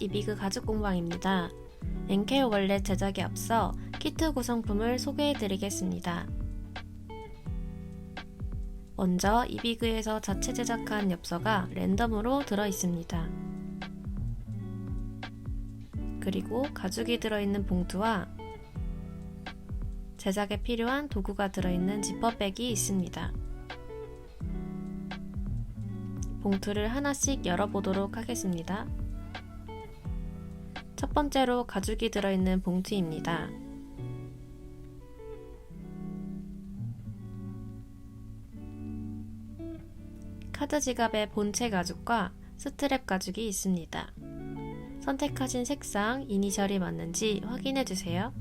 이비그 가죽 공방입니다. 엔케 원래 제작에 앞서 키트 구성품을 소개해 드리겠습니다. 먼저 이비그에서 자체 제작한 엽서가 랜덤으로 들어 있습니다. 그리고 가죽이 들어있는 봉투와 제작에 필요한 도구가 들어있는 지퍼백이 있습니다. 봉투를 하나씩 열어보도록 하겠습니다. 첫 번째로 가죽이 들어있는 봉투입니다. 카드 지갑에 본체 가죽과 스트랩 가죽이 있습니다. 선택하신 색상, 이니셜이 맞는지 확인해 주세요.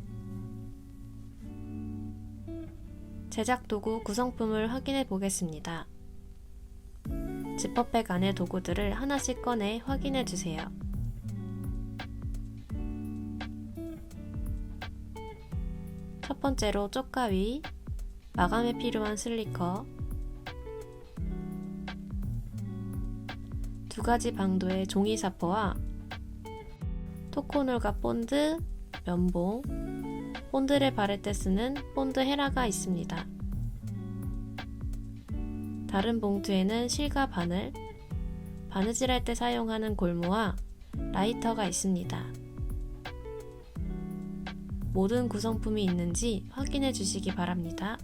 제작 도구 구성품을 확인해 보겠습니다. 지퍼백 안의 도구들을 하나씩 꺼내 확인해 주세요. 첫 번째로 쪽가위, 마감에 필요한 슬리커, 두 가지 방도의 종이 사포와 토코놀과 본드, 면봉, 본드를 바를 때 쓰는 본드 헤라가 있습니다. 다른 봉투에는 실과 바늘, 바느질할 때 사용하는 골무와 라이터가 있습니다. 모든 구성품이 있는지 확인해 주시기 바랍니다.